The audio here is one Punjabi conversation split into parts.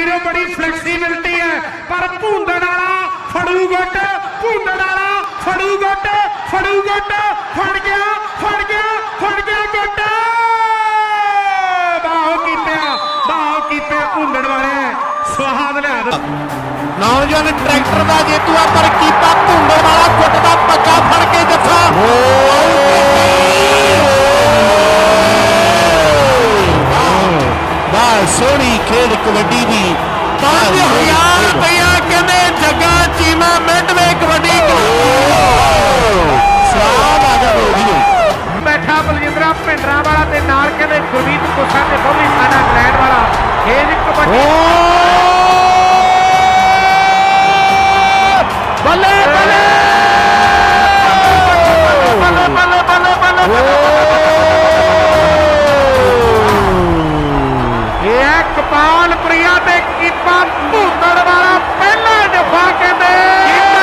ਵੀਰੋ ਬੜੀ ਫਲੈਕਸੀਬਿਲਟੀ ਹੈ। ਪਰ ਭੁੰਦੜ ਵਾਲਾ ਫੜੂ ਗੁੱਟ ਭੁੰਦੜ ਵਾਲਾ ਫੜੂ ਗੁੱਟ ਫੜੂ ਗੁੱਟ ਫੜ ਗਿਆ ਫੜ ਗਿਆ ਫੜ ਗਿਆ ਗੁੱਟ ਬਾਹੋ ਕੀਤਿਆ ਬਾਹੋ ਕੀਤੇ ਭੁੰਦੜ ਵਾਲੇ। ਸਵਾਦ ਲਿਆ ਦੋ। ਨੌਜਵਾਨ ਟਰੈਕਟਰ ਦਾ ਜੇਤੂ ਆ ਪਰ ਕੀਪਾ ਭੁੰਡਰ ਵਾਲਾ ਗੁੱਟ ਦਾ ਪੱਕਾ ਫੜ ਕੇ ਜੱਫਾ ਸੋਹਣੀ ਖੇਡ ਕਬੱਡੀ ਦੀ 5000 ਰੁਪਇਆ ਕਹਿੰਦੇ ਜੱਗਾ ਚੀਮਾ ਮਿੰਟਵੇ ਕਬੱਡੀ ਸਵਾਦ ਆ ਗਿਆ ਵੀਡੀਓ ਬੈਠਾ ਬਲਜਿੰਦਰਾ ਭਿੰਡਰਾ ਵਾਲਾ ਤੇ ਨਾਲ ਕਹਿੰਦੇ ਗੁਰਮੀਤ ਕੁੱਸਾ ਤੇ ਬੋਲੀ ਸਾਡਾ ਇੰਗਲੈਂਡ ਵਾਲਾ। ਖੇਡ ਕਬੱਡੀ। ਕਪਾਲ ਪ੍ਰਿਆ ਤੇ ਕੀਪਾ ਭੂਤੜ ਵਾਲਾ ਪਹਿਲਾ ਜਫਾ ਕਹਿੰਦੇ।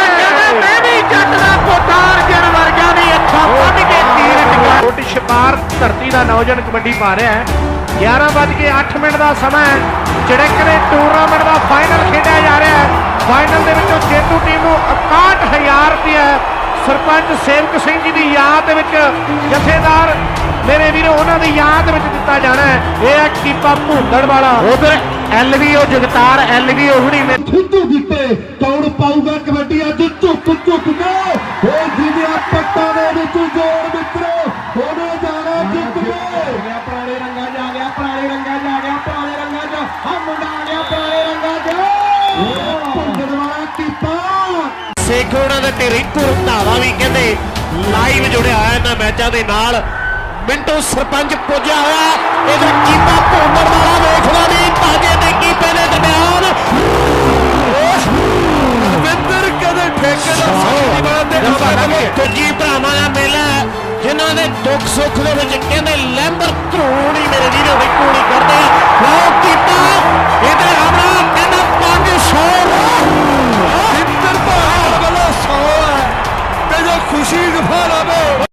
ਕਹਿੰਦੇ ਮੈਂ ਵੀ ਜੱਟ ਦਾ ਪੁੱਤਾਰ ਜਣ ਵਰਗਾ ਦੀ ਅੱਖਾਂ ਕੱਢ ਕੇ ਤੀਰ ਟਕਾ। ਛੋਟੀ ਛਪਾਰ ਧਰਤੀ ਦਾ ਨੌਜਵਾਨ ਕਬੱਡੀ ਪਾ ਰਿਹਾ ਹੈ। 11 ਵੱਜ ਕੇ 8 ਮਿੰਟ ਦਾ ਸਮਾਂ ਹੈ। ਚੜਕਰੇ ਟੂਰਨਾਮੈਂਟ ਦਾ ਫਾਈਨਲ ਖੇਡਿਆ ਜਾ ਰਿਹਾ ਹੈ। ਫਾਈਨਲ ਦੇ ਵਿੱਚੋਂ ਜੇਤੂ ਟੀਮ ਨੂੰ 61000 ਰੁਪਏ ਸਰਪੰਚ ਸੇਵਕ ਸਿੰਘ ਜੀ ਦੀ ਯਾਦ ਦੇ ਵਿੱਚ ਜਥੇਦਾਰ ਮੇਰੇ ਵੀਰੋ ਉਹਨਾਂ ਦੀ ਯਾਦ ਵਿੱਚ ਦਿੱਤਾ ਜਾਣਾ ਹੈ। ਇਹ ਹੈ ਕੀਪਾ ਭੁੰਦੜ ਵਾਲਾ। ਉਧਰ ਐਲਵੀਓ ਜਗਤਾਰ ਐਲਵੀਓ ਹੁਣੀ ਨੇ ਖਿੱਦੂ ਦਿੱਤੇ ਕੌਣ ਪਾਊਗਾ ਕਬੱਡੀ? ਅੱਜ ਝੁੱਕ ਝੁੱਕ ਕੇ। ਹੋ ਜਿਹਦੇ ਪੱਟਾਂ ਦੇ ਵਿੱਚ ਜੋੜ ਮਿੱਤਰੋ ਉਹਨੇ ਜਾਣਾ ਜਿੱਤ ਕੇ। ਪੁਰਾਣੇ ਰੰਗਾਂ ਆ ਗਿਆ ਪੁਰਾਣੇ ਰੰਗਾਂ ਆ ਗਿਆ ਪੁਰਾਣੇ ਰੰਗਾਂ 'ਚ ਆ ਮੁੰਡਾ ਆ ਗਿਆ ਪੁਰਾਣੇ ਰੰਗਾਂ 'ਚ। ਭੁੰਗੜ ਵਾਲਾ ਕੀਪਾ। ਸੇਖੋ ਉਹਨਾਂ ਦਾ ਢੇਰੀ ਧਾਵਾ ਵੀ ਕਹਿੰਦੇ ਲਾਈਵ ਜੁੜਿਆ ਹੋਇਆ ਇਹਨਾਂ ਮੈਚਾਂ ਦੇ ਨਾਲ। ਮਿੰਟੂ ਸਰਪੰਚ ਪੁੱਜਿਆ ਹੋਇਆ। ਇਹਦਾ ਕੀਪਾ ਭੁੰਮਰ ਵਾਲਾ ਵੇਖਦਾ ਨਹੀਂ ਤਾਜੇ ਤੇ ਕੀਪੇ ਦੇ ਦਰਮਿਆਨ। ਵਿੰਦਰ ਕਦੇ ਠੇਕੇ ਦਾ ਸਾਥੀ ਬਣਦੇ ਦੂਜੀ ਭਰਾਵਾਂ ਦਾ ਮੇਲਾ ਹੈ, ਜਿਨ੍ਹਾਂ ਦੇ ਦੁੱਖ ਸੁੱਖ ਦੇ ਵਿੱਚ ਕਹਿੰਦੇ ਲੈਂਬਰ ਧਰੂਣ